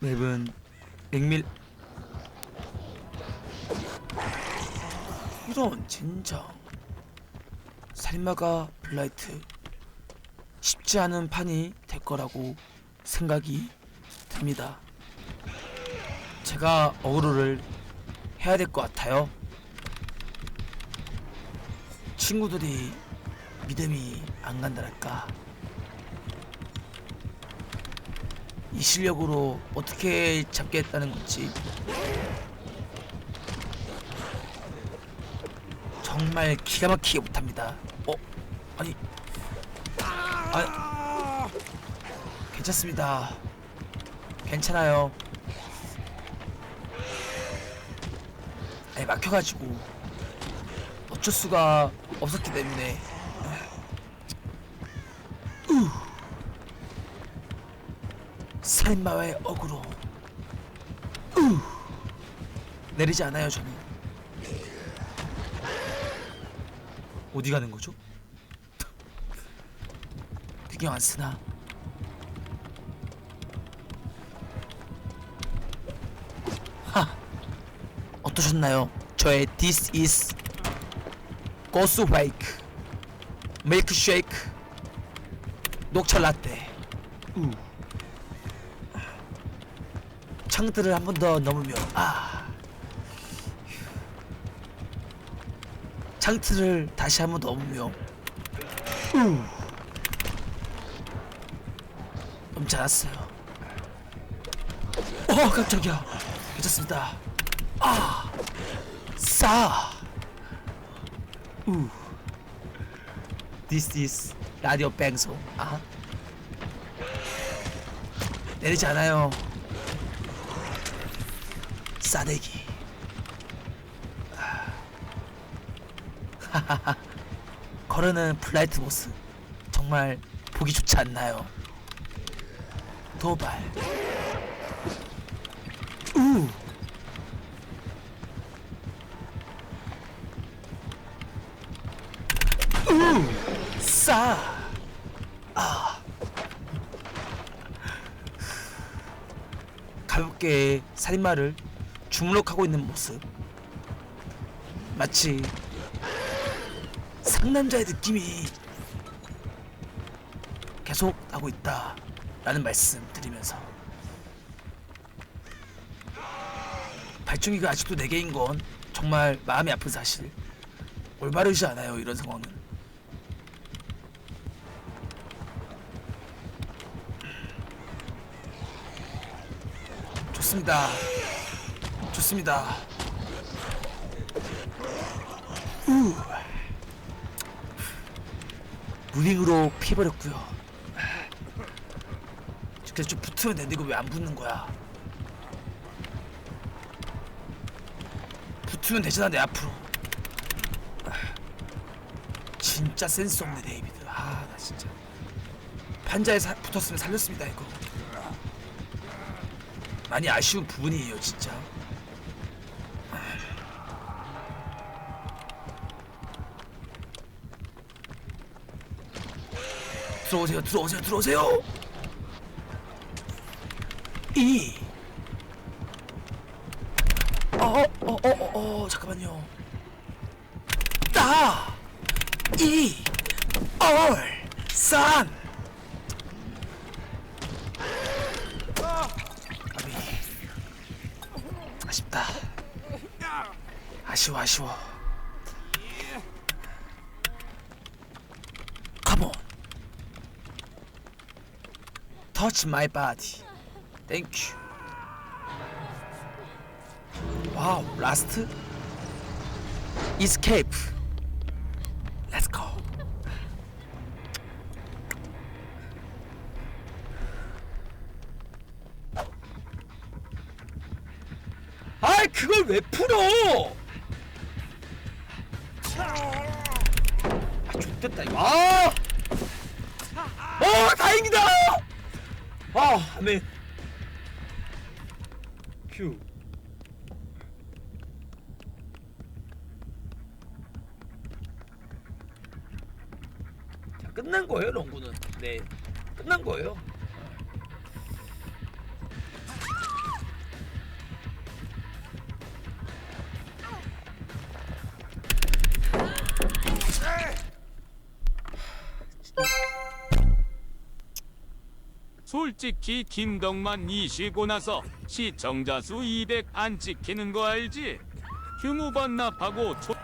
맵은 맥밀 이런 진짜 살인마가 블라이트 쉽지 않은 판이 될 거라고 생각이 듭니다. 제가 어그로를 해야 될 것 같아요. 친구들이 믿음이 안 간다랄까. 이 실력으로 어떻게 잡겠다는 건지 정말 기가 막히게 못합니다. 어? 아니, 아, 괜찮습니다. 괜찮아요. 아니 막혀가지고 어쩔 수가 없었기 때문에. 우. 살인마와의 어그로 우! 내리지 않아요 저는 어디 가는 거죠? 구경 안 쓰나? 하 어떠셨나요? 저의 This is 고스 웨이크 밀크쉐이크 녹차 라떼 우. 창들을 한 번 더 넘으며 아. 창틀을 다시 한 번 넘으며. 우 넘지 않았어요. 어 깜짝이야. 괜찮습니다. 아싸 우. This is 라디오 뱅소. 아. 내리지 않아요 싸대기. 하하하. 거르는 플라이트 모습 정말 보기 좋지 않나요? 도발. 우. 우. 싸. 아. 가볍게 살인마를 주물럭하고 있는 모습. 마치 상남자의 느낌이 계속 나고 있다 라는 말씀 드리면서. 발전기가 아직도 4개인 건 정말 마음이 아픈 사실. 올바르지 않아요 이런 상황은. 좋습니다 좋습니다. 우. 무빙으로 피해버렸고요. 그래서 좀 붙으면 되는데 이거 왜 안 붙는 거야? 붙으면 되잖아 내 앞으로. 진짜 센스 없네 데이비드. 아 나 진짜 판자에 사, 붙었으면 살렸습니다 이거. 많이 아쉬운 부분이에요 진짜. 들어오세요, 들어오세요, 들어오세요. 이. 어, 어, 어, 어, 어, 잠깐만요. 따, 이, 얼, 산. 아비. 아쉽다. 아쉬워, 아쉬워. touch my body. Thank you. Wow, last escape. Let's go. 아이 그걸 왜 풀어? 이거는 네 끝난 거예요. 솔직히 김덕만 이 쉬고 나서 시청자 수 200 안 찍히는 거 알지? 휴무 반납하고 초...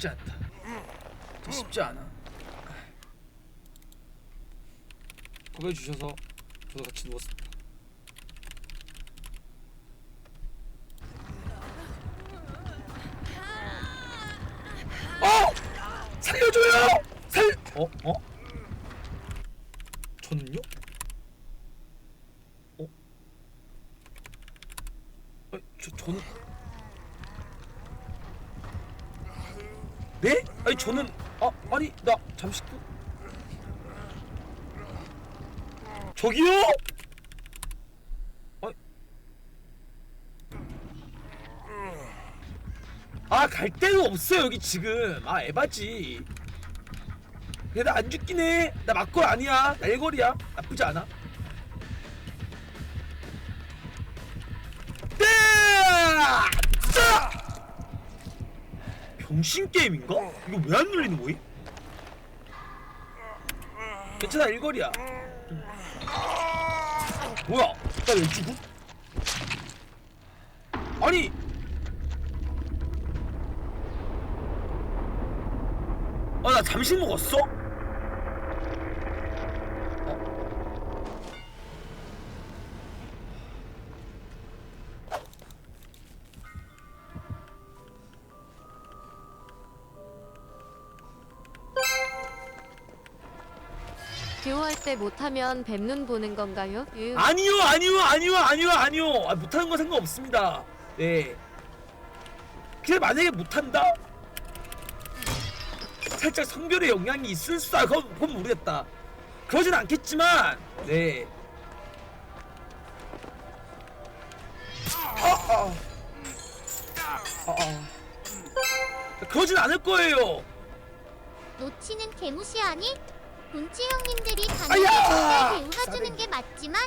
쉽지 않다. 쉽지 않아. 고개 주셔서 저도 같이 누웠습니다. 어! 살려줘요! 살 어? 어? 저는요? 어? 어, 저 저는 네? 아니 저는 아 아니 나 잠시 그 저기요? 아갈 데가 없어요 여기 지금. 아 에바지. 근데 나안 죽긴 해나 막걸 아니야. 날거리야. 나쁘지 않아 병신 게임인가? 이거 왜 안 눌리는 거임? 괜찮아 일거리야 뭐야 나 왜 죽음? 아니 아 나 잠시 먹었어? 때 못하면 뱀눈 보는 건가요? 유. 아니요 아니요 아니요 아니요 아니요 아, 못하는 거 상관 없습니다 네 그냥 만약에 못한다? 살짝 성별에 영향이 있을 수도 그건, 그건 모르겠다 그러진 않겠지만 네 아, 아. 아, 아. 그러진 않을 거예요 놓치는 개무시하니? 본치 형님들이! 당연히 배우 싸대기. 해주는 게 맞지만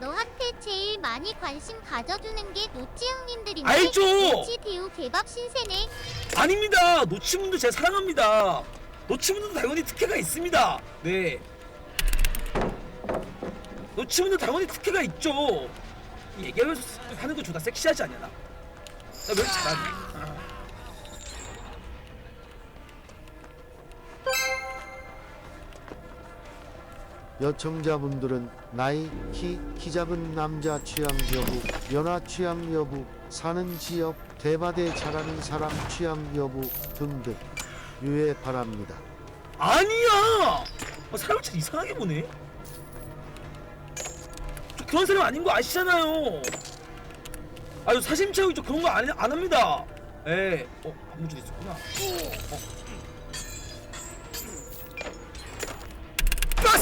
너한테 제일 많이 관심 가져주는 게 노치 형님들인데 알죠! 노치 배우 개밥 신세네 아닙니다. 노치분도 제가 사랑합니다. 노치분도 당연히 특혜가 있습니다. 네. 노치분도 당연히 특혜가 있죠. 얘기하면서 하는 거 존나 섹시하지 않냐 나? 나왜 이렇게 잘하니? 여청자분들은 나이, 키, 키 작은 남자 취향 여부, 연하 취향 여부, 사는 지역, 대바대 잘하는 사람 취향 여부 등등 유의 바랍니다. 아니야. 아, 사람을 참 이상하게 보네. 저 그런 사람 아닌 거 아시잖아요. 아유 사심 채우기 저 그런 거 안 안 합니다. 에, 어 안무줄 있었구나. 어.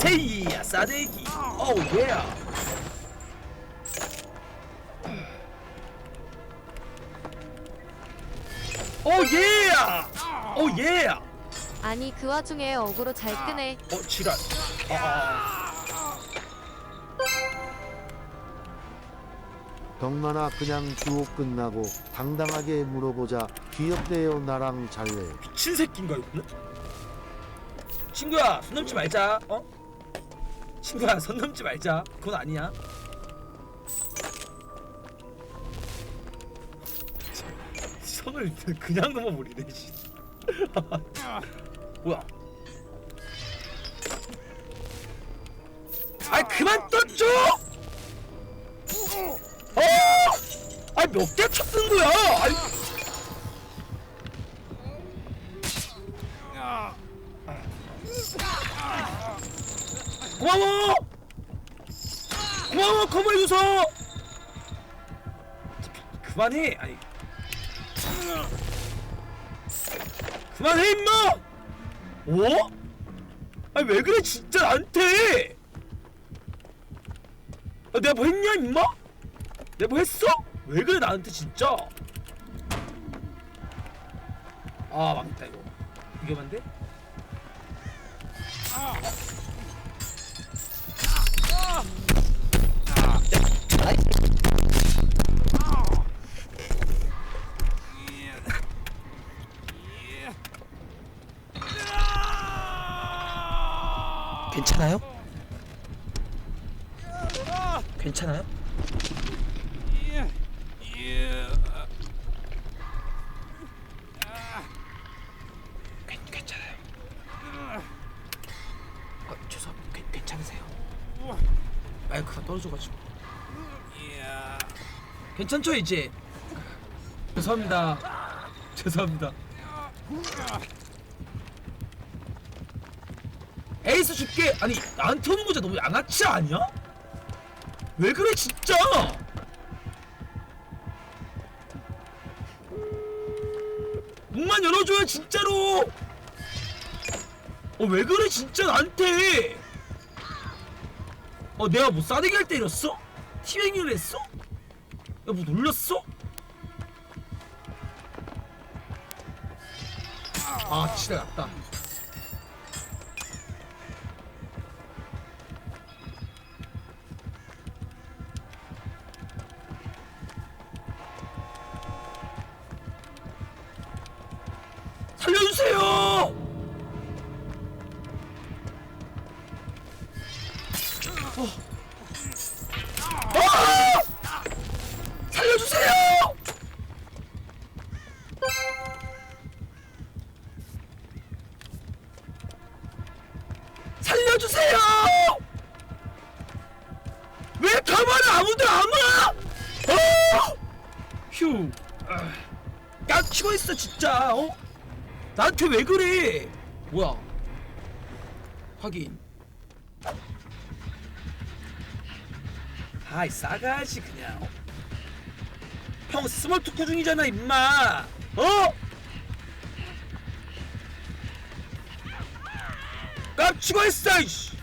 빠세이야 싸대기. 어우 예야. 오 예야. 오 예야. 아니 그 와중에 어그로 잘 끄네. 어 지랄. 아, 아, 덕만아 그냥 듀오 끝나고 당당하게 물어보자 귀엽대요 나랑 잘래요. 미친 새끼인가 이거는? 친구야 손 넘지 말자. 어? 친구야 손 넘지 말자. 그건 아니야. 손을 그냥 넘어버리네. 씨. 뭐야? 아 그만 떴죠! 어! 아 몇 개 쳤는 거야? 아이. 고마워! 고마워 커버해줘서! 그만해! 아니 그만해 임마! 어? 아니 왜 그래 진짜 나한테! 아, 내가 뭐 했냐 임마? 내가 뭐 했어? 왜 그래 나한테 진짜? 아 망했다 이거 위험한데? 괜찮아요? 괜찮아요? 괜, 괜찮아요. 아, 죄송합니다. 괜, 괜찮으세요? 마이크가 떨어져가지고. 괜찮죠 이제? 죄송합니다. 죄송합니다. 에이스 줄게. 아니 나한테 오는 거자 너무 양아치 아니야? 왜 그래 진짜? 문만 열어줘요 진짜로. 어 왜 그래 진짜 나한테? 어 내가 뭐 싸대기 할 때렸어? 티뱅이를 했어? 야뭐 놀렸어? 아 진짜 났다. 가만히 아무도 안 와? 어! 휴. 아, 깜치고 있어 진짜. 어? 나한테 왜 그래? 뭐야? 확인. 아이 싸가지 그냥. 어? 형 스몰 토크 중이잖아 임마. 어? 깜치고 있어 이씨.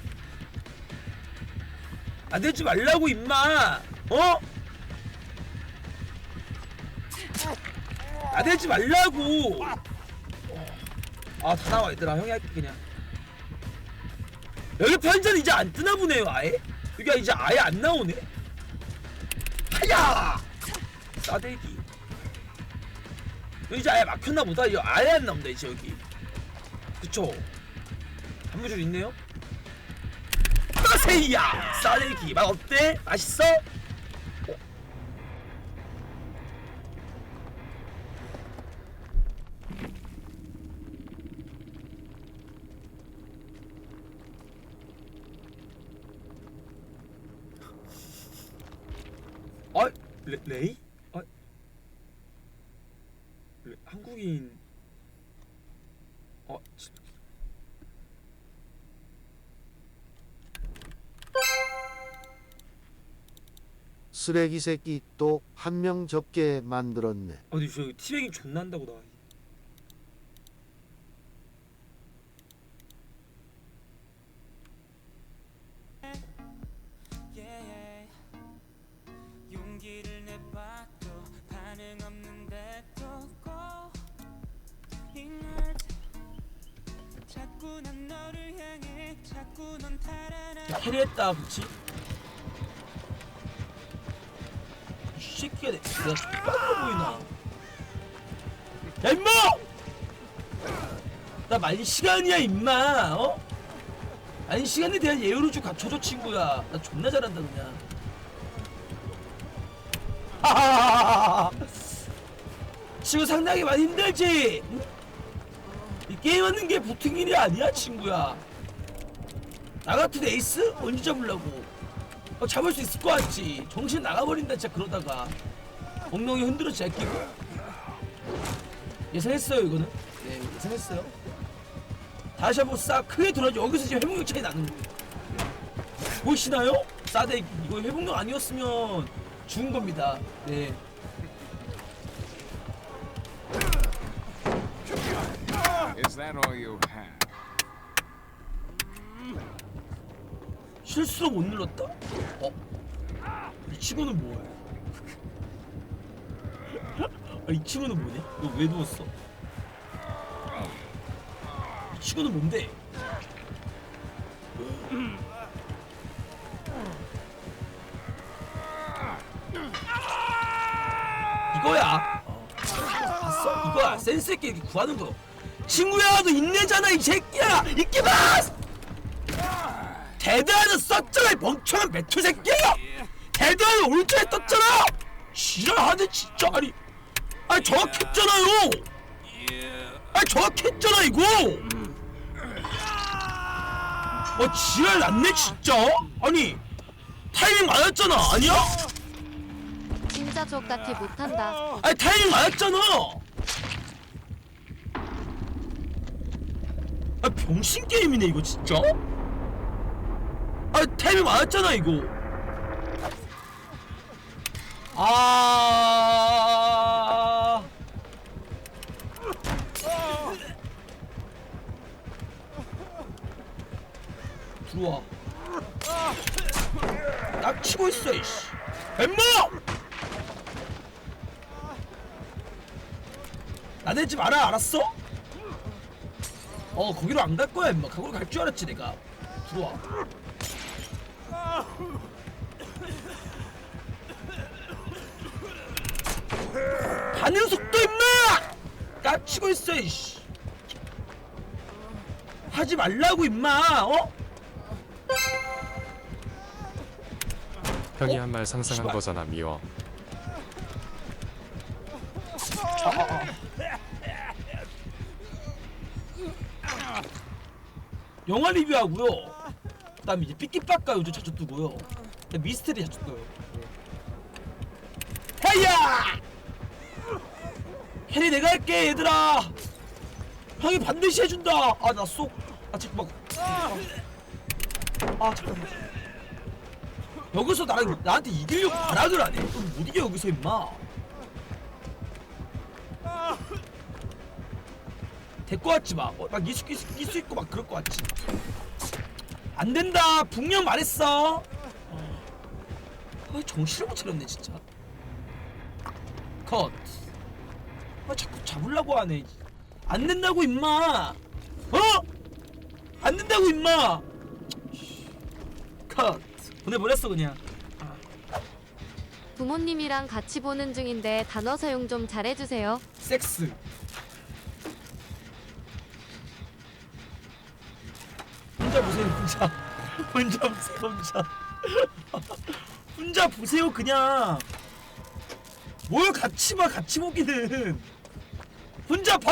안 되지 말라고 임마. 어? 나대지 말라고. 아 다 나와 얘들아. 형이 할게 그냥. 여기 편전 이제 안 뜨나 보네요 아예? 여기가 이제 아예 안 나오네? 하야! 싸대기. 이제 아예 막혔나 보다. 이거 아예 안 나온다 이제 여기. 그쵸? 단무줄 있네요 따세이야 싸대기 맛 어때 맛있어 아 레, 레이? 쓰레기 새끼 또 한 명 접게 만들었네. 어디 저 티뱅이 존나 한다고 나 용기를 내봐도 새끼가 내, X빵으로 보이나 야 임마! 나 만시간이야 임마 어? 만시간에 대한 예우를 좀 갖춰줘 친구야 나 존나 잘한다 그냥 하하하하하 친구 상당히 많이 힘들지? 응? 이 게임하는 게 보통 일이 아니야 친구야 나 같은 에이스 언제 잡으려고? 어, 잡을 수 있을 것 같지. 정신 나가버린다 진짜 그러다가 엉덩이 흔들어 제끼고 예상했어요 이거는. 네 예상했어요. 다시 한번 싹 크게 돌아줘. 여기서 지금 회복력 차이 나는 거예요. 보이시나요? 싸대 이거 회복력 아니었으면 죽은 겁니다. 네. Is that all you have? 실수로 못 눌렀다? 어? 이 친구는 뭐야? 아, 이 친구는 뭐냐? 너 왜 누웠어? 이 친구는 뭔데? 이거야. 어. 이거야. 센스 있게 구하는 거. 친구야, 너 인내잖아, 이 새끼야. 이끼 봐. 데드하는 썼잖아 이 멍청한 매투 새끼야 데드하는 올드에 떴잖아! 지랄하네 진짜. 아니 아니 정확했잖아요! 아니 정확했잖아 이거! 어 지랄 났네 진짜. 아니 타이밍 맞았잖아 아니야? 진짜 족같이 못한다. 아니 타이밍 맞았잖아! 아 병신 게임이네 이거 진짜 아 타이밍 맞았잖아 이거. 아. 들어와. 딱 치고 있어 이씨. 뱀모! 나대지 마라 알았어? 어 거기로 안 갈 거야 임마. 거기로 갈 줄 알았지 내가. 들어와 가는 속도 임마 깝치고 있어 이씨. 하지 말라고 임마 어? 형이 한 말 상상한 씨발. 거잖아 미워. 영화 리뷰하고요 그다음에 이제 삐끼빠까 요즘 자주 뜨고요. 미스테리 자주 떠요. 헤이야! 해리 내가 할게 얘들아! 형이 반드시 해준다! 아 나 쏙 아 잠깐만. 아 잠깐만. 여기서 나랑 나한테 이기려고 발악을 하네 그럼 못 이겨 여기서 임마. 데리고 왔지 마. 어, 막 이수 이수 이수 있고 막 그럴 것 같지. 안 된다. 분명 말했어. 아, 정신을 못 차렸네 진짜. 컷. 아 자꾸 잡으려고 하네. 안 된다고 임마. 어? 안 된다고 임마. 컷. 보내버렸어 그냥. 부모님이랑 같이 보는 중인데 단어 사용 좀 잘해주세요. 섹스. 혼자 보세요 혼자. 혼자 보세요 혼자. 혼자 보세요 그냥. 뭘 같이 봐 같이 보기는. 혼자 봐.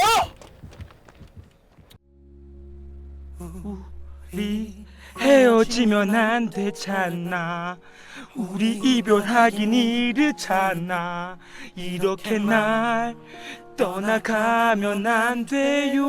우리 헤어지면 안 되잖아 우리 이별하긴 이르잖아 이렇게 날 떠나가면 안 돼요